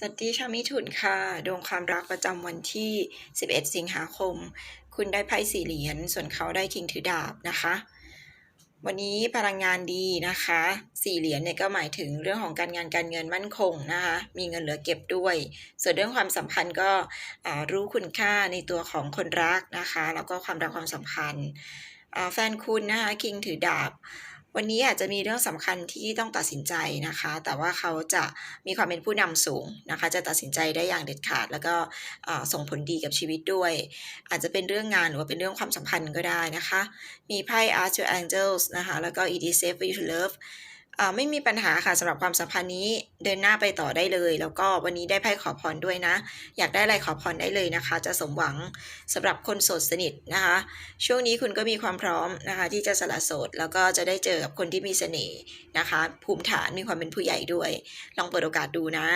สวัสดีชาวมิถุนค่ะ ดวงความรักประจำวันที่ 11 สิงหาคม คุณได้ไพ่สี่เหรียญ ส่วนเขาได้คิงถือดาบนะคะ วันนี้พลังงานดีนะคะ สี่เหรียญเนี่ยก็หมายถึงเรื่องของการงานการเงินมั่นคงนะคะ มีเงินเหลือเก็บด้วย ส่วนเรื่องความสัมพันธ์ก็รู้คุณค่าในตัวของคนรักนะคะ แล้วก็ความรักความสัมพันธ์แฟนคุณนะคะคิงถือดาบ วันนี้อาจจะมีเรื่องสำคัญที่ต้องตัดสินใจนะคะ แต่ว่าเขาจะมีความเป็นผู้นำสูงนะคะ จะตัดสินใจได้อย่างเด็ดขาด แล้วก็ส่งผลดีกับชีวิตด้วย อาจจะเป็นเรื่องงานหรือว่าเป็นเรื่องความสัมพันธ์ก็ได้นะคะ มีไพ่ Archer Angels นะคะ แล้วก็ It is safe for you to love ไม่มีปัญหาค่ะสำหรับความสัมพันธ์นี้เดินหน้าไปต่อได้เลย แล้วก็วันนี้ได้ไพ่ขอพรด้วยนะ อยากได้อะไรขอพรได้เลยนะคะ จะสมหวังสำหรับคนโสดสนิทนะคะ ช่วงนี้คุณก็มีความพร้อมนะคะ ที่จะสละโสดแล้วก็จะได้เจอกับคนที่มีเสน่ห์นะคะ ภูมิฐานมีความเป็นผู้ใหญ่ด้วย ลองเปิดโอกาสดูนะ